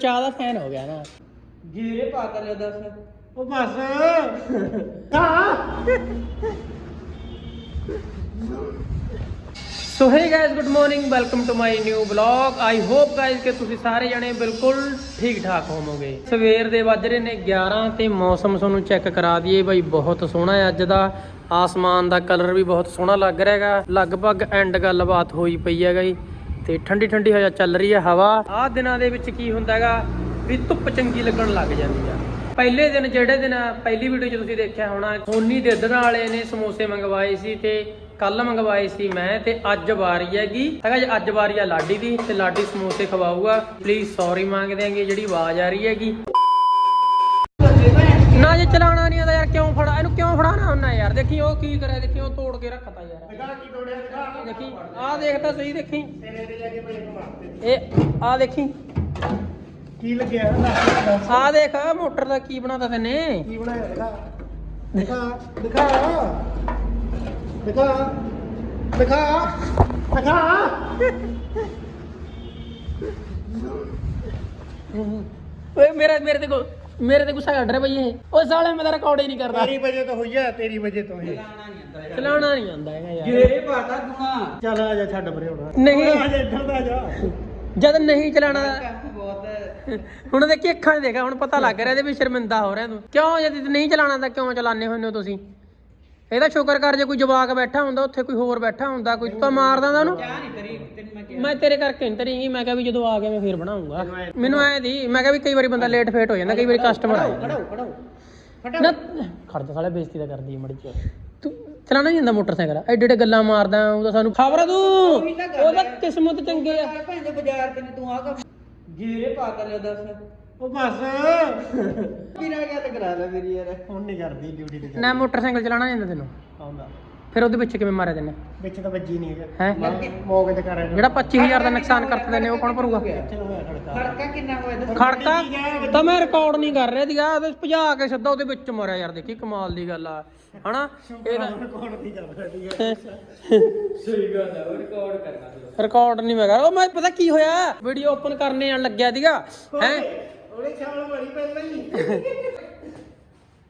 ਚਾਹ ਦਾ ਫੈਨ ਹੋ ਗਿਆ ਨਾ। ਜੀਰੇ ਪਾ ਤਾ ਲਿਆ ਦੱਸ। ਉਹ ਬਸ। ਹਾਂ। So hey guys good morning welcome to my new blog I hope guys ਕਿ ਤੁਸੀਂ ਸਾਰੇ ਜਣੇ ਬਿਲਕੁਲ ਠੀਕ ਠਾਕ ਹੋਵੋਗੇ। ਸਵੇਰ ਦੇ ਵੱਜ ਰਹੇ ਨੇ 11 ਤੇ ਮੌਸਮ ਤੁਹਾਨੂੰ ਚੈੱਕ ਕਰਾ ਦਈਏ ਬਾਈ ਬਹੁਤ ਸੋਹਣਾ ਹੈ ਅੱਜ ਦਾ। ਆਸਮਾਨ ਦਾ ਕਲਰ ਵੀ ਬਹੁਤ ਸੋਹਣਾ ਲੱਗ ਰਿਹਾ ਹੈਗਾ। ਲਗਭਗ ਐਂਡ ਗੱਲਬਾਤ ਹੋਈ ਪਈ ਹੈਗਾ ਜੀ ਤੇ ਠੰਡੀ ਠੰਡੀ ਹਵਾ ਚੱਲ ਰਹੀ ਹੈ ਹਵਾ। ਆਹ ਦਿਨਾਂ ਦੇ ਵਿੱਚ ਕੀ ਹੁੰਦਾ ਹੈਗਾ? ਵੀ ਧੁੱਪ ਚੰਗੀ ਲੱਗਣ ਲੱਗ ਜਾਂਦੀ ਆ। ਪਹਿਲੇ ਦਿਨ, ਜਿਹੜੇ ਦਿਨ ਪਹਿਲੀ ਵੀਡੀਓ 'ਚ ਤੁਸੀਂ ਦੇਖਿਆ ਹੋਣਾ, ਸੋਨੀ ਦੇ ਅੱਧਨ ਵਾਲੇ ਨੇ ਸਮੋਸੇ ਮੰਗਵਾਏ ਸੀ ਤੇ ਕੱਲ ਮੰਗਵਾਏ ਸੀ ਮੈਂ ਤੇ ਅੱਜ ਵਾਰੀ ਹੈਗੀ। ਹੈਗਾ ਜੀ, ਅੱਜ ਵਾਰੀ ਆ ਲਾਡੀ ਦੀ ਤੇ ਲਾਡੀ ਸਮੋਸੇ ਖਵਾਊਗਾ। ਪਲੀਜ਼ ਸੌਰੀ ਮੰਗਦੇ ਆਂਗੇ ਜਿਹੜੀ ਆਵਾਜ਼ ਆ ਰਹੀ ਹੈਗੀ। ਜੇ ਚਲਾਉਣਾ ਨਹੀਂ ਆਉਂਦਾ ਯਾਰ ਕਿਉਂ ਫੜਾ ਇਹਨੂੰ ਕਿਉਂ ਫੜਾਣਾ ਹੁੰਦਾ ਯਾਰ? ਦੇਖੀ ਉਹ ਕੀ ਕਰਿਆ ਦੇਖੀ ਉਹ ਤੋੜ ਕੇ ਰੱਖਤਾ ਯਾਰ। ਦਿਖਾ ਕੀ ਤੋੜਿਆ ਦਿਖਾ। ਦੇਖੀ ਆਹ ਦੇਖ ਤਾਂ ਸਹੀ ਦੇਖੀ। ਤੇਰੇ ਤੇ ਜਾ ਕੇ ਬੜੇ ਮਾਰਤੇ। ਇਹ ਆਹ ਦੇਖੀ। ਕੀ ਲੱਗਿਆ? ਦੱਸ ਦੱਸ ਆਹ ਦੇਖ ਮੋਟਰ ਦਾ ਕੀ ਬਣਾਤਾ ਤੈਨੇ? ਕੀ ਬਣਾਇਆ? ਦਿਖਾ। ਦਿਖਾ ਦਿਖਾ। ਦਿਖਾ। ਦਿਖਾ। ਦਿਖਾ। ਓਏ ਮੇਰਾ ਮੇਰੇ ਤੇ ਗੁ- ਮੇਰੇ ਤੇ ਗੁੱਸਾ ਕੱਢ ਰਿਹਾ ਬਈ ਇਹ। ਓਏ ਸਾਲੇ ਮੈਂ ਤਾਂ ਰਿਕਾਰਡ ਹੀ ਨਹੀਂ ਕਰਦਾ। ਤੇਰੀ ਵਜੇ ਤੋਂ ਹੋਈ ਆ ਤੇਰੀ ਵਜੇ ਤੋਂ ਇਹ। ਚਲਾਉਣਾ ਨਹੀਂ ਆਉਂਦਾ ਹੈਗਾ ਯਾਰ। ਜੀਰੇ ਪਾਤਾ ਤੂੰ ਚੱਲ ਆ ਜਾ ਛੱਡ ਪਰੇ ਹੁਣ। ਨਹੀਂ। ਆ ਜਾ ਇੱਧਰ ਦਾ ਜਾ। ਜਦ ਨਹੀਂ ਬਹੁਤ ਹੁਣ ਦੇਖੀ ਅੱਖਾਂ 'ਚ ਦੇਖਾ ਹੁਣ ਪਤਾ ਲੱਗ ਰਿਹਾ ਇਹਦੇ ਵੀ ਸ਼ਰਮਿੰਦਾ ਹੋ ਰਿਹਾ ਤੂੰ। ਕਿਉਂ ਜਦ ਨਹੀਂ ਚਲਾਉਣਾ ਤਾਂ ਕਿਉਂ ਚਲਾਉਂਦੇ ਹੁੰਦੇ ਹੋ ਤੁਸੀਂ? ਇਹਦਾ ਸ਼ੁਕਰ ਕਰ ਜੇ ਕੋਈ ਜਵਾਕ ਬੈਠਾ ਹੁੰਦਾ ਉੱਥੇ ਕੋਈ ਹੋਰ ਬੈਠਾ ਹੁੰਦਾ ਕੋਈ ਤਾਂ ਮਾਰ ਦਿੰਦਾ ਉਹਨੂੰ। ਚਾਹ ਨਹੀਂ ਕਰੀ ਤੈਨੂੰ ਮੈਂ ਕਿਹਾ। ਮੈਂ ਤੇਰੇ ਕਰਕੇ ਨਹੀਂ ਤਰੀ ਮੈਂ ਕਿਹਾ ਵੀ ਜਦੋਂ ਆ ਗਿਆ ਮੈਂ ਫੇਰ ਬਣਾਉਂਗਾ। ਮੈਨੂੰ ਐ ਦੀ ਮੈਂ ਕਿਹਾ ਵੀ ਕਈ ਵਾਰੀ ਬੰਦਾ ਲੇਟ ਫੇਟ ਹੋ ਜਾਂਦਾ ਕਈ ਵਾਰੀ ਕਸਟਮਰ ਆ ਜਾਂਦਾ। ਖੜਾਓ ਖੜਾਓ ਨਾ ਖੜਦਾ ਸਾਲੇ ਬੇਇੱਜ਼ਤੀ ਤਾਂ ਕਰਦੀ ਮੜੀ ਚ ਤੂੰ ਚਲਾਣਾ ਨਹੀਂ ਜਾਂਦਾ ਮੋਟਰਸਾਈਕਲ? ਐਡੇ ਐਡੇ ਗੱਲਾਂ ਮਾਰਦਾ ਉਹ ਤਾਂ ਸਾਨੂੰ ਖਬਰ ਤੂੰ। ਉਹਦਾ। ਕਿਸਮਤ ਚੰਗੀ ਆ। ਭੈਣ ਦੇ ਬਾਜ਼ਾਰ ਤੇ ਤੂੰ ਆ ਕੰਮ ਜੀਰੇ ਪਾ ਤਾ ਲਿਆ ਦੱਸ। ਉਹ ਬਸ। ਵੀਰਾ ਗਿਆ ਤੇ ਕਰਾ ਲੈ ਮੇਰੀ ਯਾਰ। ਹੁਣ ਨਹੀਂ ਕਰਦੀ ਡਿਊਟੀ ਤੇ ਜਾ ਨਾ ਮੋਟਰਸਾਈਕਲ ਚਲਾਣਾ ਜਾਂਦਾ ਤੈਨੂੰ? ਆਉਂਦਾ। ਫਿਰ ਉਹਦੇ ਵਿੱਚ ਕਿਵੇਂ ਮਾਰਿਆ ਤੈਨੇ? ਵਿੱਚ ਤਾਂ ਵੱਜੀ ਨਹੀਂ ਹੈਗਾ ਹੈ? ਮੌਕੇ ਤੇ ਕਰ ਰਿਹਾ ਜਿਹੜਾ 25000 ਦਾ ਨੁਕਸਾਨ ਕਰਤੇ ਨੇ ਉਹ ਕੌਣ ਭਰੂਗਾ? ਹੋਇਆ ਖੜਕਾ ਖੜਕਾ ਕਿੰਨਾ ਹੋਇਆ ਦੱਸ। ਖੜਕਾ? ਤਾਂ ਮੈਂ ਰਿਕਾਰਡ ਨਹੀਂ ਕਰ ਰਿਹਾ ਸੀਗਾ ਉਹਦੇ ਭਜਾ ਕੇ ਸਿੱਧਾ ਉਹਦੇ ਵਿੱਚ ਮਾਰਿਆ ਯਾਰ ਦੇਖੀ ਕਮਾਲ ਦੀ ਗੱਲ ਆ। ਹਨਾ? ਇਹਦਾ ਕੌਣ ਨਹੀਂ ਕਰ ਰਿਹਾ ਠੀਕ ਸਹੀ ਗੱਲ ਹੈ ਉਹ ਰਿਕਾਰਡ ਕਰਨਾ ਰਿਕਾਰਡ ਨਹੀਂ ਮੈਂ ਕਰ ਉਹ ਮੈਂ ਪਤਾ ਕੀ ਹੋਇਆ? ਵੀਡੀਓ ਓਪਨ ਕਰਨੇ ਆਣ ਲੱਗਿਆ ਸੀਗਾ। ਹੈ? ਉਹਨੇ ਛਾਲ ਮਾਰੀ ਪਹਿਲਾਂ ਹੀ।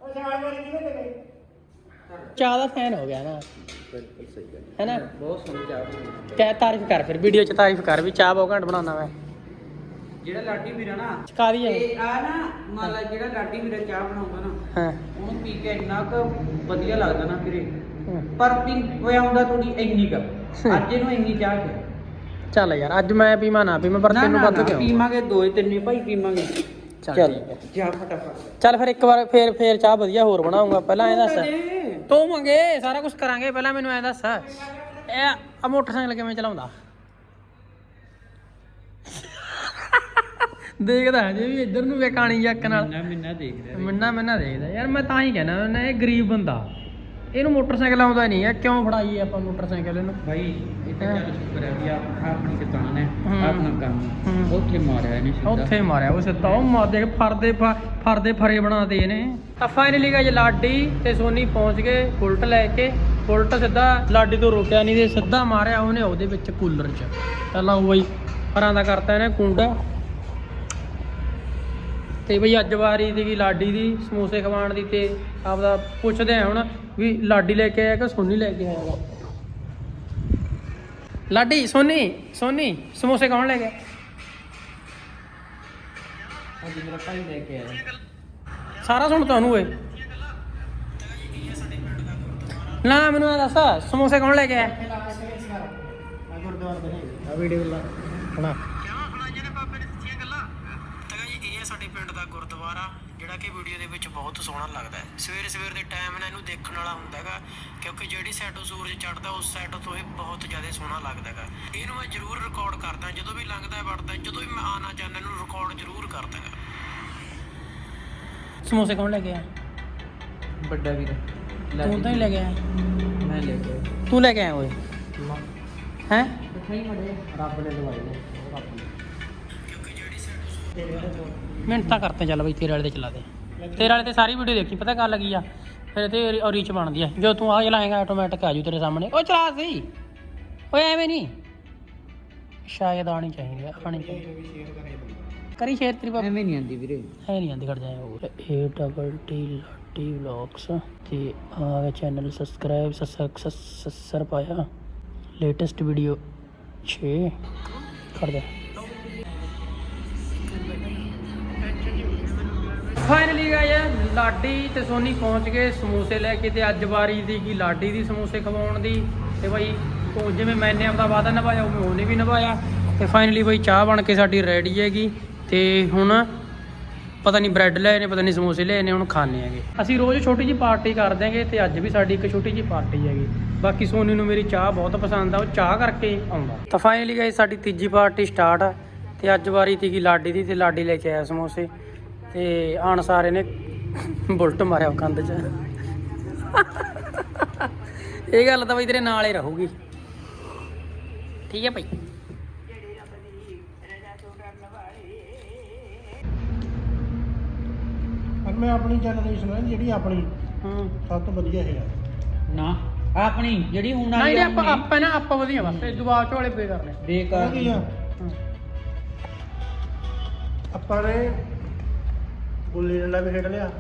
ਉਹ ਛਾਲ ਮਾਰੀ ਕਿਹਨੇ ਤੇਰੇ ਚਾਹ ਦਾ ਫੈਨ ਹੋ ਗਿਆ ਨਾ। ਬਿਲਕੁਲ ਸਹੀ ਗੱਲ ਹੈ। ਨਾ ਬਹੁਤ ਸੋਹਣੀ ਚਾਹ ਕਹਿ ਤਾਰੀਫ ਕਰ ਫਿਰ ਵੀਡੀਓ ਚ ਤਾਰੀਫ ਕਰ ਵੀ ਚਾਹ ਬਹੁਤ ਘੰਟ ਬਣਾਉਣਾ ਮੈਂ। ਜਿਹੜਾ ਲਾਡੀ ਵੀਰਾ ਨਾ ਚਕਾ ਦੀ ਤੇ ਆ ਨਾ ਮੰਨ ਲਾ ਜਿਹੜਾ ਲਾਡੀ ਵੀਰਾ ਚਾਹ ਬਣਾਉਂਦਾ ਨਾ ਹਾਂ। ਉਹਨੂੰ ਪੀ ਕੇ ਇੰਨਾ ਕੁ ਵਧੀਆ ਲੱਗਦਾ ਨਾ ਵੀਰੇ। ਹਾਂ। ਪਰ ਪੀ ਹੋਇਆ ਹੁੰਦਾ ਥੋੜੀ ਇੰਨੀ ਕੁ। ਅੱਜ ਇਹਨੂੰ ਇੰਨੀ ਚਾਹ ਕੇ ਚੱਲ ਯਾਰ ਅੱਜ ਮੈਂ ਪੀਵਾਂ ਨਾ ਪੀਵਾਂ ਪਰ ਤੈਨੂੰ ਵੱਧ ਕਿਉਂ? ਪੀਵਾਂਗੇ ਦੋ ਹੀ ਤਿੰਨ ਹੀ ਭਾਈ ਪੀਵਾਂਗੇ। ਚੱਲ ਠੀਕ ਹੈ। ਜਾ ਫਟਾਫਟ। ਚੱਲ ਫਿਰ ਇੱਕ ਵਾਰ ਫੇਰ ਫੇਰ ਚਾਹ ਵਧੀਆ ਹੋਰ ਬਣਾਉਂਗਾ। ਪਹਿਲਾਂ ਇਹ ਦੱਸ। ਤੂੰ ਮੰਗੇ ਸਾਰਾ ਕੁਝ ਕਰਾਂਗੇ। ਪਹਿਲਾਂ ਮੈਨੂੰ ਐ ਦੱਸ। ਇਹ ਆ ਮੋਟਰਸਾਈਕਲ ਕਿਵੇਂ ਚਲਾਉਂਦਾ? ਦੇਖਦਾ ਹਜੇ ਵੀ ਇੱਧਰ ਨੂੰ ਵੇ ਕਾਣੀ ਜੱਕ ਨਾਲ। ਮਿੰਨਾ ਦੇਖ ਰਿਹਾ ਮੰਨਾ ਮੰਨਾ ਦੇਖਦਾ। ਯਾਰ ਮੈਂ ਤਾਂ ਹੀ ਕਹਿਣਾ ਨਾ ਇਹ ਗਰੀਬ ਬੰਦਾ। ਇਹਨੂੰ ਮੋਟਰਸਾਈਕਲ ਆਉਂਦਾ ਨਹੀਂ ਹੈ ਕਿਉਂ ਫੜਾਈਏ ਆਪਾਂ ਮੋਟਰਸਾਈਕਲ ਇਹਨੂੰ? ਭਾਈ ਇਹ ਤਾਂ ਚੱਲ ਸ਼ੁਕਰ ਹੈ ਵੀ ਆਪ ਆਪਣੀ ਦੁਕਾਨ ਹੈ। ਆਪਣਾ ਕੰਮ। ਉੱਥੇ ਮਾਰਿਆ ਇਹਨੇ ਸਿੱਧਾ। ਉੱਥੇ ਮਾਰਿਆ ਉਹ ਸਿੱਧਾ ਉਹ ਮਾਰ ਦੇ ਫਰਦੇ ਫਰਦੇ ਫਰੇ ਬਣਾ ਦੇ ਨੇ ਤਾਂ ਫਾਈਨਲੀ ਗਾ ਲਾਡੀ ਤੇ ਸੋਨੀ ਪਹੁੰਚ ਗਏ ਬੁਲਟ ਲੈ ਕੇ। ਬੁਲਟ ਸਿੱਧਾ ਲਾਡੀ ਤੋਂ ਰੋਕਿਆ ਨਹੀਂ ਤੇ ਸਿੱਧਾ ਮਾਰਿਆ ਉਹਨੇ ਉਹਦੇ ਵਿੱਚ ਕੂਲਰ 'ਚ। ਚੱਲ ਆਓ ਬਈ ਪਰਾਂ ਦਾ ਕਰਤਾ ਇਹਨੇ ਕੁੰਡਾ। ਤੇ ਬਈ ਅੱਜ ਵਾਰੀ ਸੀਗੀ ਲਾਡੀ ਦੀ ਸਮੋਸੇ ਖਵਾਉਣ ਦੀ ਤੇ ਆਪਦਾ ਪੁੱਛਦੇ ਆ ਹੁਣ ਵੀ ਲਾਡੀ ਲੈ ਕੇ ਆਇਆ ਕਿ ਸੋਨੀ ਲੈ ਕੇ ਆਇਆ ਵਾ? ਲਾਡੀ ਸੋਨੀ ਸੋਨੀ ਸਮੋਸੇ ਕੌਣ ਲੈ ਗਿਆ? ਅੱਜ ਮੇਰਾ ਭਾਈ ਲੈ ਕੇ ਆਇਆ। ਸਾਰਾ ਸੁਣ ਤੁਹਾਨੂੰ ਓਏ। ਨਾ ਮੈਨੂੰ ਇਹ ਦੱਸ ਸਮੋਸੇ ਕੌਣ ਲੈ ਕੇ ਆਇਆ? ਆ ਗੁਰਦੁਆਰਾ ਦੇ ਆ ਵੀਡੀਓ ਲਾ ਬਣਾ ਇਹ ਹੈ ਸਾਡੇ ਪਿੰਡ ਦਾ ਗੁਰਦੁਆਰਾ। ਜਿਹੜਾ ਕਿ ਵੀਡੀਓ ਦੇ ਵਿੱਚ ਬਹੁਤ ਸੋਹਣਾ ਲੱਗਦਾ ਹੈ। ਸਵੇਰੇ ਸਵੇਰ ਦੇ ਟਾਈਮ ਨਾਲ ਇਹਨੂੰ ਦੇਖਣ ਵਾਲਾ ਹੁੰਦਾ ਹੈਗਾ ਕਿਉਂਕਿ ਜਿਹੜੀ ਸਾਈਡੋਂ ਸੂਰਜ ਚੜ੍ਹਦਾ ਉਸ ਸਾਈਡ ਤੋਂ ਇਹ ਬਹੁਤ ਜ਼ਿਆਦਾ ਸੋਹਣਾ ਲੱਗਦਾ ਹੈਗਾ। ਇਹਨੂੰ ਮੈਂ ਜ਼ਰੂਰ ਰਿਕਾਰਡ ਕਰਦਾ ਜਦੋਂ ਵੀ ਲੰਘਦਾ ਵੜਦਾ ਜਦੋਂ ਵੀ ਮੈਂ ਆਣਾ ਚਾਹੁੰਦਾ ਇਹਨੂੰ ਰਿਕਾਰਡ ਜ਼ਰੂਰ ਕਰਦਾ ਹੈਗਾ। ਸਮੋਸੇ ਕੌਣ ਲੈ ਕੇ ਆਇਆ? ਵੱਡਾ ਵੀਰ। ਤੂੰ ਤਾਂ ਹੀ ਲੈ ਆਇਆ। ਮੈਂ ਲੈ ਕੇ ਤੂੰ ਲੈ ਕੇ ਆਇਆ ਓਏ। ਹੈ? ਰੱਬ ਨੇ ਦਵਾਈ ਨੇ ਰੱਬ ਨੇ। ਮਿੰਟ ਕਰਤੇ ਚੱਲ ਬਈ ਤੇਰੇ ਵਾਲੇ ਤੇ ਚਲਾ ਦੇ। ਤੇਰੇ ਵਾਲੇ ਤੇ ਸਾਰੀ ਵੀਡੀਓ ਦੇਖੀ ਪਤਾ ਗੱਲ ਕੀ ਆ? ਫਿਰ ਤੇ ਰੀਚ ਬਣਦੀ ਆ। ਜੋ ਤੂੰ ਆ ਚਲਾਏਗਾ ਆਟੋਮੈਟਿਕ ਆ ਜੂ ਤੇਰੇ ਸਾਹਮਣੇ। ਉਹ ਚਲਾ ਸਹੀ ਓਏ ਐਵੇਂ ਨਹੀਂ। ਸ਼ਾਇਦ ਆਣੀ ਚਾਹੀਦੀ ਆ ਆਣੀ ਚਾਹੀਦੀ ਕਰੀ ਸ਼ੇਅਰ ਤੇਰੀ ਬਾਬਾ ਐਵੇਂ ਨਹੀਂ ਆਂਦੀ ਵੀਰੇ। ਹੈ ਨਹੀਂ ਆਂਦੀ ਖੜ ਜਾਏ ਹੋਰ ਏ ਡਬਲ ਟੀ ਲਾਟੀ ਵਲੌਗਸ ਤੇ ਆ ਚੈਨਲ ਸਬਸਕ੍ਰਾਈਬ ਸੱਸਰ ਪਾਇਆ। ਲੇਟੈਸਟ ਵੀਡੀਓ 6 ਖੜ ਜਾ। ਫਾਈਨਲੀ ਗਾਇਸ ਲਾਡੀ ਤੇ ਸੋਨੀ ਪਹੁੰਚ ਗਏ ਸਮੋਸੇ ਲੈ ਕੇ ਤੇ ਅੱਜ ਵਾਰੀ ਦੀ ਕੀ ਲਾਡੀ ਦੀ ਸਮੋਸੇ ਖਵਾਉਣ ਦੀ ਤੇ ਬਾਈ ਉਹ ਜਿਵੇਂ ਮੈਨੇ ਆਪਦਾ ਵਾਅਦਾ ਨਿਭਾਇਆ, ਉਵੇਂ ਉਹਨੇ ਵੀ ਨਿਭਾਇਆ ਤੇ ਫਾਈਨਲੀ ਬਾਈ ਚਾਹ ਬਣ ਕੇ ਸਾਡੀ ਰੈਡੀ ਹੈਗੀ ਤੇ ਹੁਣ ਪਤਾ ਨਹੀਂ ਬ੍ਰੈਡ ਲਏ ਨੇ, ਪਤਾ ਨਹੀਂ ਸਮੋਸੇ ਲਏ ਨੇ, ਹੁਣ ਖਾਣੇ ਹੈਗੇ। ਅਸੀਂ ਰੋਜ਼ ਛੋਟੀ ਜੀ ਪਾਰਟੀ ਕਰ ਦਿਆਂਗੇ ਤੇ ਅੱਜ ਵੀ ਸਾਡੀ ਇੱਕ ਛੋਟੀ ਜੀ ਪਾਰਟੀ ਹੈਗੀ। ਬਾਕੀ ਸੋਨੀ ਨੂੰ ਮੇਰੀ ਚਾਹ ਬਹੁਤ ਪਸੰਦ ਆ, ਉਹ ਚਾਹ ਕਰਕੇ ਆਉਂਦਾ। ਤਾਂ ਫਾਈਨਲੀ ਗਾਇਸ ਸਾਡੀ ਤੀਜੀ ਪਾਰਟੀ ਸਟਾਰਟ ਆ ਤੇ ਅੱਜ ਵਾਰੀ ਤੀਗੀ ਲਾਡੀ ਦੀ ਤੇ ਲਾਡੀ ਲੈ ਕੇ ਆਇਆ ਸਮੋਸੇ। ਤੇ ਆਣ ਸਾਰੇ ਨੇ ਬੁਲਟ ਮਾਰਿਆ ਕੰਧ 'ਚ। ਇਹ ਗੱਲ ਤਾਂ ਬਈ ਤੇਰੇ ਨਾਲ ਹੀ ਰਹੂਗੀ। ਠੀਕ ਹੈ ਭਾਈ। ਪਰ ਮੈਂ ਆਪਣੀ ਜਨਰੇਸ਼ਨ ਹੈ ਜਿਹੜੀ ਆਪਣੀ ਹੂੰ। ਸਭ ਤੋਂ ਵਧੀਆ ਹੈ ਨਾ ਆਪਣੀ ਜਿਹੜੀ ਹੁਣ ਨਹੀਂ ਵਾਲੀ ਆਪਾਂ ਆਪਾਂ ਨਾ ਆਪਾਂ ਵਧੀਆ ਬਸ ਇਹ ਦੁਬਾਰਾ ਚ ਵਾਲੇ ਪੇ ਕਰਨੇ ਬੇਕਾਰ ਕੀ ਆ ਹੂੰ। ਆਪਾਂ ਨੇ ਗੁੱਲੀ ਡੰਡਾ ਵੀ ਖੇਡ ਲਿਆ।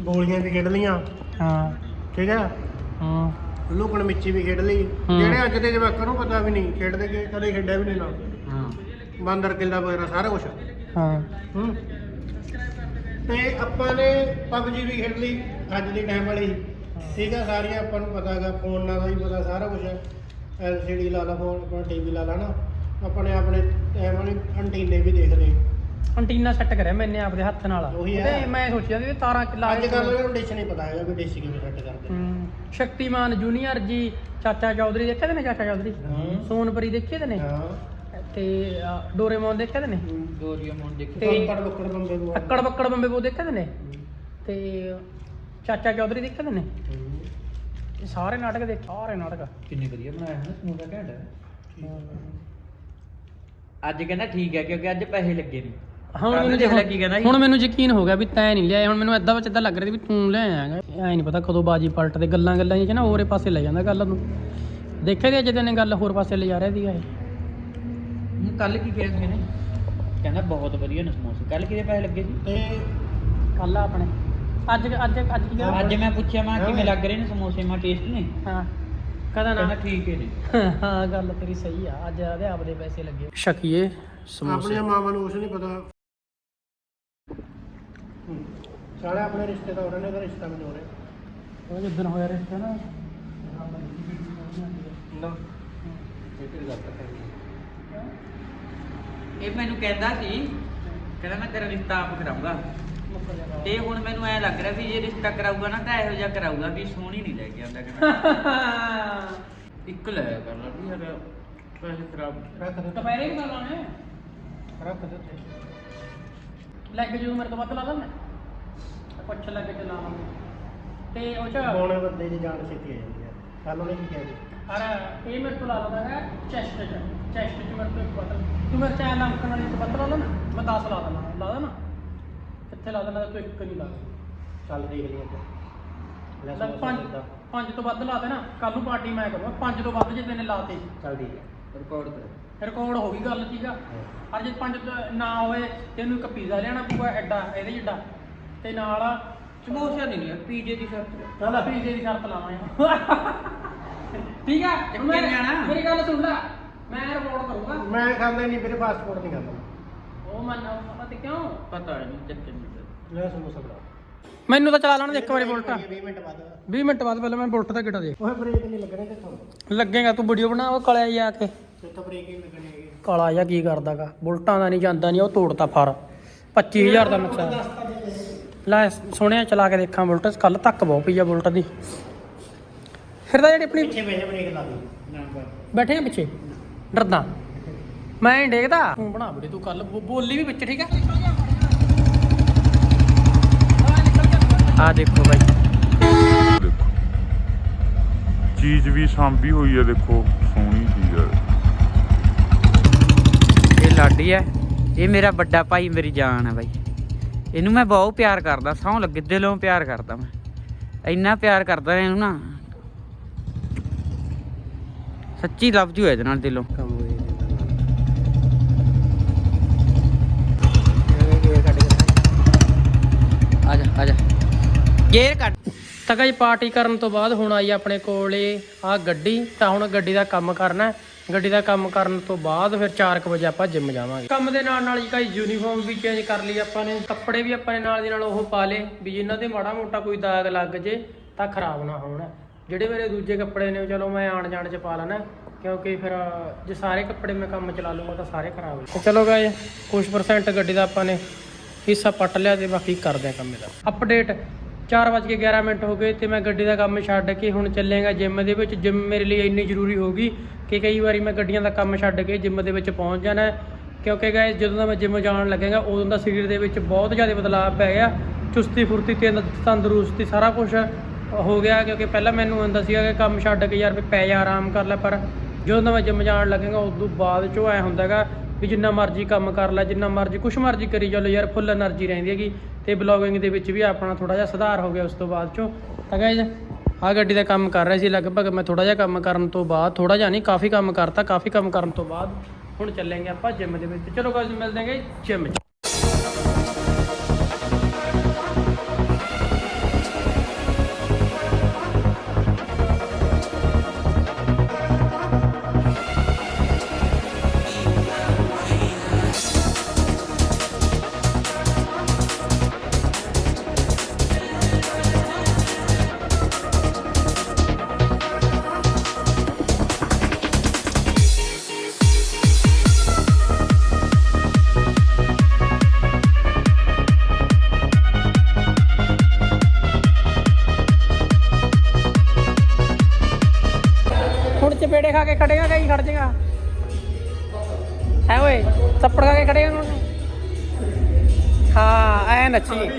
ਗੋਲੀਆਂ ਵੀ ਖੇਡ ਲੀਆਂ ਹਾਂ। ਠੀਕ ਹੈ? ਹਾਂ। ਲੁਕਣ ਮਿੱਚੀ ਵੀ ਖੇਡ ਲਈ। ਜਿਹੜੇ ਅੱਜ ਦੇ ਜਵਾਕਾਂ ਨੂੰ ਪਤਾ ਵੀ ਨਹੀਂ ਖੇਡਦੇ ਕਿ ਕਦੇ ਖੇਡਿਆ ਵੀ ਨਹੀਂ ਨਾ। ਹਾਂ। ਬਾਂਦਰ ਕਿੱਲਾ ਵਗੈਰਾ ਸਾਰਾ ਕੁਝ ਹਾਂ। ਹੂੰ। ਤੇ ਆਪਾਂ ਨੇ ਪਬਜੀ ਵੀ ਖੇਡ ਲਈ ਅੱਜ ਦੀ ਟਾਈਮ ਵਾਲੀ। ਠੀਕ ਆ ਸਾਰੀਆਂ ਆਪਾਂ ਨੂੰ ਪਤਾ ਹੈਗਾ ਫੋਨ ਨਾਲ ਦਾ ਵੀ ਪਤਾ ਸਾਰਾ ਕੁਝ ਐਲਸੀਡੀ ਲਾ ਲਾ ਫੋਨ ਆਪਣਾ ਟੀਵੀ ਲਾ ਲਾ ਨਾ। ਆਪਣੇ ਆਪਣੇ ਟਾਈਮ ਵਾਲੀ ਅੰਟੀਨੇ ਵੀ ਦੇਖ ਲਏ। ਅੰਟੀਨਾ ਸੈੱਟ ਕਰਿਆ ਮੈਨੇ ਆਪਦੇ ਹੱਥ ਨਾਲ। ਉਹੀ ਹੈ। ਤੇ ਮੈਂ ਸੋਚਿਆ ਵੀ ਇਹ ਤਾਰਾਂ ਕਿਲਾ ਅੱਜ ਕੱਲ੍ਹ ਨੂੰ ਡਿਸ਼ ਨਹੀਂ ਪਤਾ ਹੈਗਾ ਵੀ ਡਿਸ਼ ਕਿਵੇਂ ਸੈੱਟ ਕਰਦੇ। ਹੂੰ ਸ਼ਕਤੀਮਾਨ ਜੂਨੀਅਰ ਜੀ ਚਾਚਾ ਚੌਧਰੀ ਦੇਖੇ ਤੇ ਨੇ ਚਾਚਾ ਚੌਧਰੀ? ਹਾਂ। ਸੋਨਪਰੀ ਦੇਖੇ ਤੇ ਨੇ ਹਾਂ। ਤੇ ਅ, ਡੋਰੇਮੋਨ ਦੇਖੇ ਤੇ ਨੇ ਡੋਰੀਮੋਨ ਦੇਖੀ। ਤੇ- ਕੰਕੜ ਬੱਕੜ ਬੰਦੇ ਨੂੰ ਅੱਕੜ ਬੱਕੜ ਬੰਬੇ ਬੋ ਦੇਖੇ ਤੇ ਨੇ ਤੇ ਚਾਚਾ ਚੌਧਰੀ ਦੇਖੇ ਤੇ ਨੇ ਹੂੰ। ਇਹ ਸਾਰੇ ਨਾਟਕ ਦੇਖ ਸਾਰੇ ਨਾਟਕ। ਕਿੰਨੇ ਵਧੀਆ ਬਣਾਇਆ ਹੈ ਸਮੂਹ ਦਾ ਘੈਂਟ। ਹੈ। ਅੱਜ ਕਹਿੰਦਾ ਠੀਕ ਹੈ ਕਿਉਂਕਿ ਅੱਜ ਪੈਸੇ ਲੱਗੇ ਨੇ। ਹੁਣ ਮੈਨੂੰ ਦੇਖ ਲੈ ਕੀ ਕਹਿੰਦਾ ਸੀ। ਹੁਣ ਮੈਨੂੰ ਯਕੀਨ ਹੋ ਗਿਆ ਵੀ ਤੈਂ ਨਹੀਂ ਲਿਆ ਹੁਣ ਮੈਨੂੰ ਏਦਾਂ ਵਿੱਚ ਏਦਾਂ ਲੱਗ ਰਿਹਾ ਵੀ ਤੂੰ ਲੈ ਆਇਆਗਾ ਐ ਨਹੀਂ ਪਤਾ ਕਦੋਂ ਬਾਜੀ ਪਲਟਦੇ ਗੱਲਾਂ ਗੱਲਾਂ ਹੀ ਚ ਨਾ ਹੋਰੇ ਪਾਸੇ ਲੈ ਜਾਂਦਾ ਗੱਲ ਨੂੰ। ਦੇਖੇ ਤੇ ਅੱਜ ਦਿਨ ਗੱਲ ਹੋਰ ਪਾਸੇ ਲੈ ਜਾ ਰਿਹਾ ਸੀਗਾ ਇਹ। ਕੱਲ ਕੀ ਕਿਹਾ ਸੀ ਇਹਨੇ? ਕਹਿੰਦਾ ਬਹੁਤ ਵਧੀਆ ਨੇ ਸਮੋਸੇ ਕੱਲ ਕਿਹਦੇ ਪੈਸੇ ਲੱਗੇ ਸੀ? ਤੇ ਕੱਲ ਆਪਣੇ। ਅੱਜ ਅੱਜ ਅੱਜ ਕੀ ਕਹਿੰਦਾ? ਅੱਜ ਮੈਂ ਪੁੱਛਿਆ ਮੈਂ ਕਿਵੇਂ ਲੱਗ ਰਹੇ ਨੇ ਸਮੋਸੇ? ਮੈਂ ਟੇਸਟ ਨੇ। ਹਾਂ। ਕਦਾ ਕਹਿੰਦਾ ਨਾ ਠੀਕ ਹੈ ਨੇ ਹਾਂ ਗੱਲ ਤੇਰੀ ਸਹੀ ਆ। ਅੱਜ ਆਦੇ ਆਪਦੇ ਪੈਸੇ ਲੱਗੇ। ਸ਼ਕੀਏ ਸਮੋਸੇ ਆਪਣੀਆਂ ਮਾਵਾਂ ਨੂੰ ਕੁਛ ਨਹੀਂ ਪਤਾ। ਹੂੰ। ਸਾਲੇ ਆਪਣੇ ਰਿਸ਼ਤੇ ਦਾ ਉਹਨਾਂ ਨੇ ਦਾ ਰਿਸ਼ਤਾ ਨਹੀਂ ਹੋ। ਰਿਹਾ ਉਹ ਜਿੱਦਣ ਹੋਇਆ ਰਿਸ਼ਤਾ ਨਾ ਨਾ। ਇਹ ਮੈਨੂੰ ਕਹਿੰਦਾ ਸੀ ਕਹਿੰਦਾ ਮੈਂ ਤੇਰਾ ਰਿਸ਼ਤਾ ਆਪ ਕਰਾਉਂਗਾ ਤੇ ਹੁਣ ਮੈਨੂੰ ਐ ਲੱਗ ਰਿਹਾ ਵੀ ਜੇ ਰਿਸ਼ਤਾ ਕਰਾਊਗਾ ਨਾ ਤਾਂ ਇਹੋ ਜਿਹਾ ਕਰਾਊਗਾ ਵੀ ਸੋਹਣੀ ਨਹੀਂ ਲੈ ਕੇ ਆਉਂਦਾ ਕਹਿੰਦਾ। ਇੱਕ ਲੈ ਕਰ ਲਾ ਵੀ ਯਾਰ ਪੈਸੇ ਖਰਾਬ। ਰੱਖ ਦੇ। ਦੁਪਹਿਰੇ ਵੀ ਕਰ ਲਾਣੇ ਰੱਖ ਦੇ ਉੱਤੇ। ਲੱਗ ਜੂ ਮੇਰੇ ਤੋਂ ਵੱਧ ਲਾ ਲੈਣਾ ਪੁੱਛ ਲੱਗ ਕੇ ਲਾ ਲਾਂਗੇ ਤੇ ਉਹ ਚ ਬੋਣੇ ਬੰਦੇ ਦੀ ਜਾਨ ਛੇਤੀ ਆ ਜਾਂਦੀ ਹੈ। ਕੱਲ ਉਹਨੇ ਕੀ ਕਿਹਾ ਸੀ ਅਰ ਇਹ ਮੇਰੇ ਤੋਂ ਲਾ ਲੈਂਦਾ ਹੈ ਚੈਸਟ ਚ। ਚੈਸਟ ਚ ਮੇਰੇ ਤੋਂ ਇੱਕ ਬਟਨ ਤੂੰ ਮੇਰੇ ਚਾਹ ਲੰਕਣ ਵਾਲੀ ਚ ਬੱਤ ਲਾ ਲੈਣਾ ਮੈਂ 10 ਲਾ ਦੇਣਾ ਲਾ ਦੇਣਾ। ਕਿੱਥੇ ਲਾ ਦੇਣਾ ਤੂੰ ਇੱਕ ਨਹੀਂ ਲਾ ਚੱਲ ਦੇਖ ਲਈ ਅੱਜ ਲੈ ਲੈ ਸਮੋਸਾ ਪੰਜ। ਪੰਜ ਤੋਂ ਵੱਧ ਲਾ ਦੇਣਾ। ਕੱਲ ਨੂੰ ਪਾਰਟੀ ਮੈਂ ਕਰੂੰਗਾ। ਪੰਜ ਤੋਂ ਵੱਧ ਜੇ ਤੈਨੇ ਲਾਤੇ। ਚੱਲ ਠੀਕ ਹੈ। ਰਿਕਾਰਡ ਕਰ। ਰਿਕਾਰਡ ਹੋ ਗਈ ਗੱਲ ਠੀਕ ਆ? ਅਰ ਜੇ ਪੰਜ ਤੋਂ ਨਾ ਹੋਵੇ ਤੈਨੂੰ ਇੱਕ ਪੀਜ਼ਾ ਲਿਆਣਾ ਪਊਗਾ ਐਡਾ ਇਹਦੇ ਜਿੱਡਾ। ਤੇ ਨਾਲ ਸਮੋਸਾ ਨਹੀਂ ਯਾਰ ਪੀਜੇ ਦੀ ਸ਼ਰਤ ਚੱਲ ਪੀਜ਼ੇ ਦੀ ਸ਼ਰਤ ਲਾਵਾਂਗੇ ਠੀਕ ਆ? ਮੈਂ- ਜਾਣਾ। ਮੇਰੀ ਗੱਲ ਸੁਣ ਲੈ। ਮੈਂ ਰਿਪੋਰਟ ਕਰੂੰਗਾ। ਮੈਂ ਖਾਂਦਾ ਨਹੀਂ ਮੇਰੇ ਪਾਸਪੋਰਟ ਨਹੀਂ ਖਾਂਦਾ। ਉਹ ਮੰਨ ਪਤਾ ਕਿਉਂ? ਪਤਾ ਨਹੀਂ ਚੱਕੇ ਨਹੀਂ ਲੈ ਸਮੋਸਾ ਬਣਾ ਮੈਨੂੰ ਤਾਂ ਚਲਾ ਲੈਣ ਦੇ ਇੱਕ ਵਾਰੀ ਬੁਲਟ। 20 ਮਿੰਟ ਬਾਅਦ। 20 ਮਿੰਟ ਬਾਅਦ ਪਹਿਲਾਂ ਮੈਂ ਬੁਲਟ ਦਾ ਗਿੱਟਾ ਦੇ ਉਹ ਬ੍ਰੇਕ ਨਹੀਂ ਲੱਗਣੇ ਤੇ ਤੁਹਾਨੂੰ ਲੱਗੇਗਾ ਤੂੰ ਵੀਡੀਓ ਬਣਾ ਉਹ ਕਲਿਆ ਜਾ ਕੇ। ਤੇ ਤਾਂ ਬ੍ਰੇਕ ਹੀ ਨਹੀਂ ਲੱਗਣੇ ਹੈਗੇ ਕਾਲਾ ਜਾਂ ਕੀ ਕਰਦਾਗਾ? ਬੁਲਟਾਂ ਦਾ ਨਹੀਂ ਜਾਂਦਾ ਨਹੀਂ ਉਹ ਤੋੜਤਾ ਫਰ 25000 ਦਾ ਨੁਕਸਾਨ। ਲੈ ਸੁਣਿਆ ਚਲਾ ਕੇ ਦੇਖਾਂ ਬੁਲਟ ਕੱਲ ਤੱਕ ਬਹੁਤ ਪਈ ਆ ਬੁਲਟ ਦੀ। ਫਿਰ ਤਾਂ ਜਿਹੜੀ ਆਪਣੀ ਪਿੱਛੇ ਵੇਲੇ ਬ੍ਰੇਕ ਲਾ ਦੇ ਨੰਬਰ ਬੈਠੇ ਆ ਪਿੱਛੇ? ਡਰਦਾ। ਮੈਂ ਨਹੀਂ ਡੇਗਦਾ। ਤੂੰ ਬਣਾ ਵੀਡੀਓ ਤੂੰ ਕੱਲ ਬੋਲੀ ਵੀ ਵਿੱਚ ਠੀਕ ਹੈ ਆ ਦੇਖੋ ਬਾਈ। ਚੀਜ਼ ਵੀ ਸਾਂਭੀ ਹੋਈ ਹੈ ਦੇਖੋ। ਸਾਡੀ ਹੈ ਇਹ ਮੇਰਾ ਵੱਡਾ ਭਾਈ ਮੇਰੀ ਜਾਨ ਹੈ ਬਾਈ। ਇਹਨੂੰ ਮੈਂ ਬਹੁਤ ਪਿਆਰ ਕਰਦਾ ਸੌ ਲੱਗੇ ਦਿਲੋਂ ਪਿਆਰ ਕਰਦਾ ਮੈਂ। ਇੰਨਾ ਪਿਆਰ ਕਰਦਾ ਇਹਨੂੰ ਨਾ। ਸੱਚੀ ਲਵ ਜੂ ਹੈ ਇਹਦੇ ਨਾਲ ਦਿਲੋਂ। ਗੇਰ ਕੱਢ ਤਾਂ ਕਈ ਪਾਰਟੀ ਕਰਨ ਤੋਂ ਬਾਅਦ ਹੁਣ ਆਈ ਆਪਣੇ ਕੋਲੇ ਆ ਗੱਡੀ ਤਾਂ ਹੁਣ ਗੱਡੀ ਦਾ ਕੰਮ ਕਰਨਾ। ਗੱਡੀ ਦਾ ਕੰਮ ਕਰਨ ਤੋਂ ਬਾਅਦ ਫਿਰ 4 ਵਜੇ ਆਪਾਂ ਜਿੰਮ ਜਾਵਾਂਗੇ। ਕੰਮ ਦੇ ਨਾਲ ਨਾਲ ਜੀ ਗਾਈ ਯੂਨੀਫਾਰਮ ਵੀ ਚੇਂਜ ਕਰ ਲਈ ਆਪਾਂ ਨੇ। ਕੱਪੜੇ ਵੀ ਆਪਾਂ ਨੇ ਨਾਲ ਦੀ ਨਾਲ ਉਹ ਪਾ ਲਏ ਵੀ ਜਿਨ੍ਹਾਂ ਤੇ ਮਾੜਾ ਮੋਟਾ ਕੋਈ ਦਾਗ ਲੱਗ ਜੇ ਤਾਂ ਖਰਾਬ ਨਾ ਹੋਣ। ਜਿਹੜੇ ਮੇਰੇ ਦੂਜੇ ਕੱਪੜੇ ਨੇ ਉਹ ਚਲੋ ਮੈਂ ਆਣ ਜਾਣ ਚ ਪਾ ਲੈਣਾ, ਕਿਉਂਕਿ ਫਿਰ ਜੇ ਸਾਰੇ ਕੱਪੜੇ ਮੈਂ ਕੰਮ ਚਲਾ ਲੂੰਗਾ ਤਾਂ ਸਾਰੇ ਖਰਾਬ ਹੋ ਜਾਣਗੇ। ਚਲੋ ਗਾਈ ਕੁਝ ਪਰਸੈਂਟ ਗੱਡੀ ਦਾ ਆਪਾਂ ਨੇ ਹਿੱਸਾ ਪੱਟ ਲਿਆ ਤੇ ਬਾਕੀ ਕਰਦੇ ਆ ਕੰਮ ਇਹਦਾ। ਅਪਡੇਟ 4:11 ਮਿੰਟ ਹੋ ਗਏ ਤੇ ਮੈਂ ਗੱਡੀ ਦਾ ਕੰਮ ਛੱਡ ਕੇ ਹੁਣ ਚੱਲੇਗਾ ਜਿਮ ਦੇ ਵਿੱਚ। ਜਿਮ ਮੇਰੇ ਲਈ ਇੰਨੀ ਜ਼ਰੂਰੀ ਹੋ ਗਈ ਕਿ ਕਈ ਵਾਰੀ ਮੈਂ ਗੱਡੀਆਂ ਦਾ ਕੰਮ ਛੱਡ ਕੇ ਜਿਮ ਦੇ ਵਿੱਚ ਪਹੁੰਚ ਜਾਣਾ ਕਿਉਂਕਿ ਗਾਇਸ ਜਦੋਂ ਦਾ ਮੈਂ ਜਿਮ ਜਾਣ ਲੱਗੇਗਾ, ਉਦੋਂ ਦਾ ਸਰੀਰ ਦੇ ਵਿੱਚ ਬਹੁਤ ਜ਼ਿਆਦਾ ਬਦਲਾਅ ਪੈ ਗਿਆ। ਚੁਸਤੀ ਫੁਰਤੀ ਤੇ ਤੰਦਰੁਸਤੀ ਸਾਰਾ ਕੁਝ ਹੋ ਗਿਆ ਕਿਉਂਕਿ ਪਹਿਲਾਂ ਮੈਨੂੰ ਹੁੰਦਾ ਸੀਗਾ ਕਿ ਕੰਮ ਛੱਡ ਕੇ ਯਾਰ ਵੀ ਪੈ ਜਾ, ਆਰਾਮ ਕਰ ਲੈ। ਪਰ ਜਦੋਂ ਦਾ ਮੈਂ ਜਿਮ ਜਾਣ ਲੱਗੇਗਾ, ਉਦੋਂ ਬਾਅਦ ਚੋਂ ਐ ਹੁੰਦਾਗਾ ਵੀ ਜਿੰਨਾ ਮਰਜ਼ੀ ਕੰਮ ਕਰ ਲੈ, ਜਿੰਨਾ ਮਰਜ਼ੀ, ਕੁਛ ਮਰਜ਼ੀ ਕਰੀ ਜਾ ਲੋ ਯਾਰ ਫੁੱਲ એનર્ਜੀ ਰਹਿੰਦੀ ਹੈਗੀ। ਤੇ ਬਲੌਗਿੰਗ ਦੇ ਵਿੱਚ ਵੀ ਆਪਣਾ ਥੋੜਾ ਜਿਹਾ ਸੁਧਾਰ ਹੋ ਗਿਆ ਉਸ ਤੋਂ ਬਾਅਦ ਚੋਂ। ਤਾਂ ਗਾਇਜ਼ ਆ ਗੱਡੀ ਦਾ ਕੰਮ ਕਰ ਰਿਹਾ ਸੀ ਲਗਭਗ। ਮੈਂ ਥੋੜਾ ਜਿਹਾ ਕੰਮ ਕਰਨ ਤੋਂ ਬਾਅਦ ਥੋੜਾ ਜਿਹਾ ਨਹੀਂ, ਕਾਫੀ ਕੰਮ ਕਰਤਾ, ਕਾਫੀ ਕੰਮ ਕਰਨ ਤੋਂ ਬਾਅਦ ਹੁਣ ਚੱਲਾਂਗੇ ਆਪਾਂ ਜਿਮ ਦੇ ਵਿੱਚ। ਚਲੋ ਗਾਇਜ਼ ਮਿਲਦੇ ਹਾਂਗੇ ਜਿਮ 'ਚ। ਚਪੇੜੇ ਖਾ ਕੇ ਖੜੇਗਾ ਕਈ ਖੜ ਜਾਏਗਾ? ਹੈ ਓਏ, ਥੱਪੜ ਖਾ ਕੇ ਖੜੇਗਾ ਹੁਣ ਹਾਂ, ਐ ਨੱਚੀ।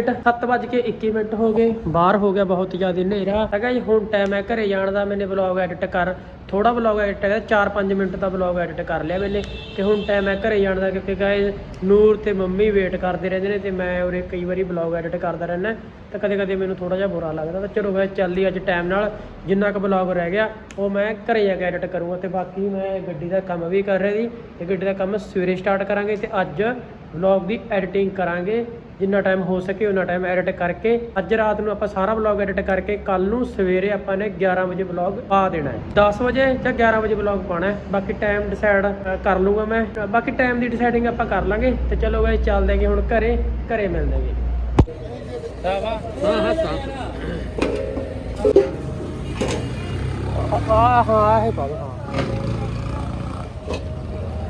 ਅਪਡੇਟ 7:21 ਮਿੰਟ ਹੋ ਗਏ। ਬਾਹਰ ਹੋ ਗਿਆ ਬਹੁਤ ਜ਼ਿਆਦਾ ਹਨੇਰਾ। ਹੈਗਾ ਜੀ, ਹੁਣ ਟਾਈਮ ਹੈ ਘਰੇ ਜਾਣ ਦਾ। ਮੈਨੇ ਵਲੌਗ ਐਡਿਟ ਕਰ ਥੋੜਾ ਵਲੌਗ ਐਡਿਟ ਕਰ 4-5 ਮਿੰਟ ਦਾ ਵਲੌਗ ਐਡਿਟ ਕਰ ਲਿਆ ਮੈਨੇ। ਤੇ ਹੁਣ ਟਾਈਮ ਹੈ ਘਰੇ ਜਾਣ ਦਾ ਕਿਉਂਕਿ ਗਾਇਸ ਨੂਰ ਤੇ ਮੰਮੀ ਵੇਟ ਕਰਦੇ ਰਹਿੰਦੇ ਨੇ ਤੇ ਮੈਂ ਉਰੇ ਕਈ ਵਾਰੀ ਵਲੌਗ ਐਡਿਟ ਕਰਦਾ ਰਹਿਣਾ ਤਾਂ ਕਦੇ ਕਦੇ ਮੈਨੂੰ ਥੋੜਾ ਜਿਹਾ ਬੁਰਾ ਲੱਗਦਾ। ਤਾਂ ਚਲੋ ਗਾਇਸ ਚੱਲਦੀ ਅੱਜ ਟਾਈਮ ਨਾਲ। ਜਿੰਨਾ ਕੁ ਵਲੌਗ ਰਹਿ ਗਿਆ, ਉਹ ਮੈਂ ਘਰੇ ਜਾ ਕੇ ਐਡਿਟ ਕਰੂੰਗਾ। ਤੇ ਬਾਕੀ ਮੈਂ ਗੱਡੀ ਦਾ ਕੰਮ ਵੀ ਕਰ ਰਿਹਾ ਸੀ ਤੇ ਗੱਡੀ ਦਾ ਕੰਮ ਸਵੇਰੇ ਸਟਾਰਟ ਕਰਾਂਗੇ ਤੇ ਅੱਜ ਵਲੌਗ ਦੀ ਐਡੀਟਿੰਗ ਕਰਾਂਗੇ। ਜਿੰਨਾ ਟਾਈਮ ਹੋ ਸਕੇ ਉਹਨਾਂ ਟਾਈਮ ਐਡਿਟ ਕਰਕੇ ਅੱਜ ਰਾਤ ਨੂੰ ਆਪਾਂ ਸਾਰਾ ਵਲੌਗ ਐਡਿਟ ਕਰਕੇ ਕੱਲ ਨੂੰ ਸਵੇਰੇ ਆਪਾਂ ਨੇ 11 ਵਜੇ ਵਲੌਗ ਪਾ ਦੇਣਾ ਹੈ। 10 ਵਜੇ ਜਾਂ 11 ਵਜੇ ਵਲੌਗ ਪਾਣਾ ਹੈ। ਬਾਕੀ ਟਾਈਮ ਡਿਸਾਈਡ ਕਰ ਲੂੰਗਾ ਮੈਂ। ਬਾਕੀ ਟਾਈਮ ਦੀ ਡਿਸਾਈਡਿੰਗ ਆਪਾਂ ਕਰ ਲਾਂਗੇ। ਤੇ ਚਲੋ ਗਾਇਸ ਚੱਲਦੇ ਹਾਂ ਹੁਣ ਘਰੇ। ਘਰੇ ਮਿਲਦੇ ਹਾਂ ਹਾਂ ਹਾਂ ਆ ਹਾਂ ਇਹ ਪਾ ਦੋ, ਹਾਂ।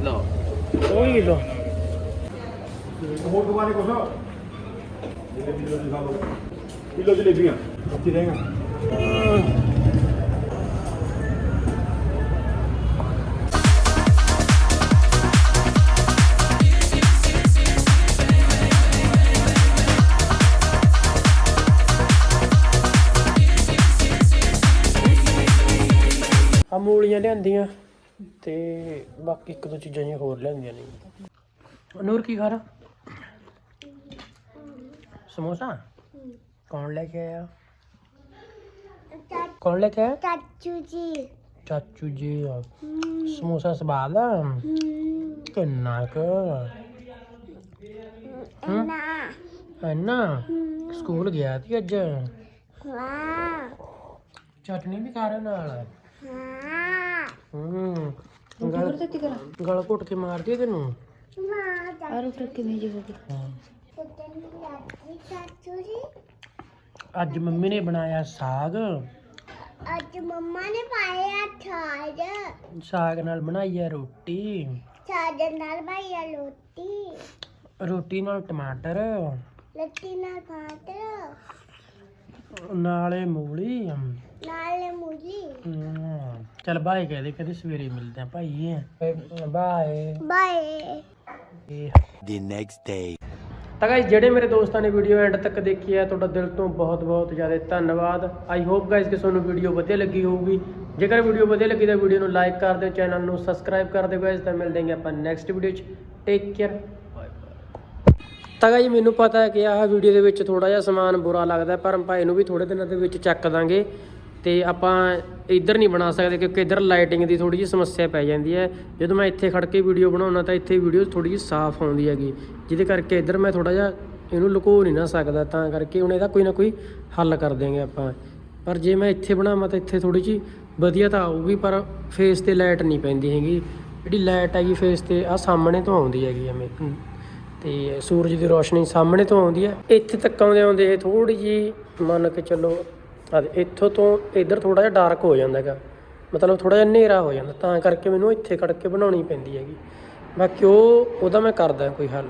ਲਓ। ਕੋਈ ਕਿਲੋ ਹੋਰ ਦੁਬਾਰੇ ਕੁਛ ਜਲੇਬੀ ਜਲੇਬੀ ਖਾ ਲਓ ਕਿਲੋ ਜਲੇਬੀਆਂ ਉੱਤੀ ਰਹੇਗਾ ਆ ਮੂਲੀਆਂ ਲਿਆਂਦੀਆਂ ਤੇ ਬਾਕੀ ਇੱਕ ਦੋ ਚੀਜ਼ਾਂ ਜਿਹੀਆਂ ਹੋਰ ਲਿਆਂਦੀਆਂ ਨੇ। ਨੂਰ ਕੀ ਖਾ ਰਹਾ? ਸਮੋਸਾ? ਕੌਣ ਲੈ ਕੇ ਆਇਆ? ਕੌਣ ਲੈ ਕੇ ਆਇਆ? ਚਾਚੂ ਜੀ। ਚਾਚੂ ਜੀ ਸਮੋਸਾ ਸਵਾਦ ਆ? ਕਿੰਨਾ ਕੁ? ਹਮ? ਨਾ ਇੰਨਾ? ਸਕੂਲ ਗਿਆ ਸੀ ਅੱਜ? ਵਾਹ। ਚਟਨੀ ਵੀ ਖਾ ਰਿਹਾ ਨਾਲ? ਹਾਂ। ਹੂੰ ਗਲ ਗਲ ਘੁੱਟ ਕੇ ਮਾਰਦੀ ਆ ਤੈਨੂੰ? ਵਾਹ ਆਰੂ ਟੱਕ ਕਿਵੇਂ ਜੀ ਹੋ ਗਈ ਹਾਂ। ਚਾਚੂ ਜੀ ਅੱਜ ਮੰਮੀ ਨੇ ਬਣਾਇਆ ਸਾਗ। ਅੱਜ ਮੰਮਾ ਨੇ ਪਾਇਆ ਛਾਜ ਸਾਗ ਨਾਲ ਬਣਾਈ ਹੈ ਰੋਟੀ। ਛਾਜ ਨਾਲ ਪਾਇਆ ਲੋਟੀ ਰੋਟੀ। ਨਾਲ ਟਮਾਟਰ। ਲੱਤੀ ਨਾਲ ਪਾਟਰ ਨਾਲੇ ਮੂਲੀ। ਨਾਲ ਮੂਲੀ। ਚੱਲ ਬਾਏ ਕਹਿ ਦੇ ਕਦੇ ਸਵੇਰੇ ਮਿਲਦੇ ਆ ਭਾਈ। Bye. Bye. the next day. ਤਾਂ ਗਾਇਸ ਜਿਹੜੇ ਮੇਰੇ ਦੋਸਤਾਂ ਨੇ ਵੀਡੀਓ ਐਂਡ ਤੱਕ ਦੇਖੀ ਹੈ, ਤੁਹਾਡਾ ਦਿਲ ਤੋਂ ਬਹੁਤ ਬਹੁਤ ਜ਼ਿਆਦਾ ਧੰਨਵਾਦ। ਆਈ ਹੋਪ ਗਾਇਸ ਕਿ ਤੁਹਾਨੂੰ ਵੀਡੀਓ ਵਧੀਆ ਲੱਗੀ ਹੋਊਗੀ। ਜੇਕਰ ਵੀਡੀਓ ਵਧੀਆ ਲੱਗੀ ਤਾਂ ਵੀਡੀਓ ਨੂੰ ਲਾਈਕ ਕਰ ਦਿਓ ਚੈਨਲ ਨੂੰ ਸਬਸਕ੍ਰਾਈਬ ਕਰ ਦਿਓ ਗਾਇਸ ਤਾਂ ਮਿਲਦੇ ਹਾਂ ਆਪਾਂ ਨੈਕਸਟ ਵੀਡੀਓ 'ਚ। ਟੇਕ ਕੇਅਰ ਬਾਏ ਬਾਏ ਤਾਂ ਗਾਇਸ ਮੈਨੂੰ ਪਤਾ ਹੈ ਕਿ ਆਹ ਵੀਡੀਓ ਦੇ ਵਿੱਚ ਥੋੜਾ ਜਿਹਾ ਸਮਾਨ ਬੁਰਾ ਲੱਗਦਾ ਪਰ ਭਾਈ ਨੂੰ ਵੀ ਥੋੜੇ ਦਿਨਾਂ ਦੇ ਵਿੱਚ ਚੱਕ ਦਾਂਗੇ। ਤੇ ਆਪਾਂ ਇੱਧਰ ਨਹੀਂ ਬਣਾ ਸਕਦੇ ਕਿਉਂਕਿ ਇੱਧਰ ਲਾਈਟਿੰਗ ਦੀ ਥੋੜੀ ਜਿਹੀ ਸਮੱਸਿਆ ਪੈ ਜਾਂਦੀ ਹੈ। ਜਦੋਂ ਮੈਂ ਇੱਥੇ ਖੜ ਕੇ ਵੀਡੀਓ ਬਣਾਉਣਾ ਤਾਂ ਇੱਥੇ ਵੀਡੀਓ ਥੋੜੀ ਜਿਹੀ ਸਾਫ਼ ਆਉਂਦੀ ਹੈਗੀ। ਜਿਹਦੇ ਕਰਕੇ ਇੱਧਰ ਮੈਂ ਥੋੜਾ ਜਿਹਾ ਇਹਨੂੰ ਲੁਕੋ ਨਹੀਂ ਨਾ ਸਕਦਾ, ਤਾਂ ਕਰਕੇ ਹੁਣ ਇਹਦਾ ਕੋਈ ਨਾ ਕੋਈ ਹੱਲ ਕਰ ਦਿਆਂਗੇ ਆਪਾਂ। ਪਰ ਜੇ ਮੈਂ ਇੱਥੇ ਬਣਾਵਾਂ ਤਾਂ ਇੱਥੇ ਥੋੜੀ ਜਿਹੀ ਵਧੀਆ ਤਾਂ ਆਊਗੀ, ਪਰ ਫੇਸ ਤੇ ਲਾਈਟ ਨਹੀਂ ਪੈਂਦੀ ਹੈਗੀ। ਜਿਹੜੀ ਲਾਈਟ ਹੈਗੀ ਫੇਸ ਤੇ ਆ ਸਾਹਮਣੇ ਤੋਂ ਆਉਂਦੀ ਹੈਗੀ ਐਵੇਂ। ਹਮ। ਤੇ ਸੂਰਜ ਦੀ ਰੋਸ਼ਨੀ ਸਾਹਮਣੇ ਤੋਂ ਆਉਂਦੀ ਹੈ। ਇੱਥੇ ਤੱਕ ਆਉਂਦੇ ਆਉਂਦੇ ਇਹ ਥੋੜੀ ਜੀ ਮੰਨ ਕੇ ਚੱਲੋ ਆ ਇੱਥੋਂ ਤੋਂ ਇੱਧਰ ਥੋੜਾ ਜਿਹਾ ਡਾਰਕ ਹੋ ਜਾਂਦਾ ਹੈਗਾ। ਮਤਲਬ ਥੋੜਾ ਜਿਹਾ ਹਨੇਰਾ ਹੋ ਜਾਂਦਾ, ਤਾਂ ਕਰਕੇ ਮੈਨੂੰ ਇੱਥੇ ਖੜ ਕੇ ਬਣਾਉਣੀ ਪੈਂਦੀ ਹੈਗੀ। ਬਾਕੀ ਉਹ, ਉਹਦਾ ਮੈਂ ਕਰਦਾ ਕੋਈ ਹੱਲ।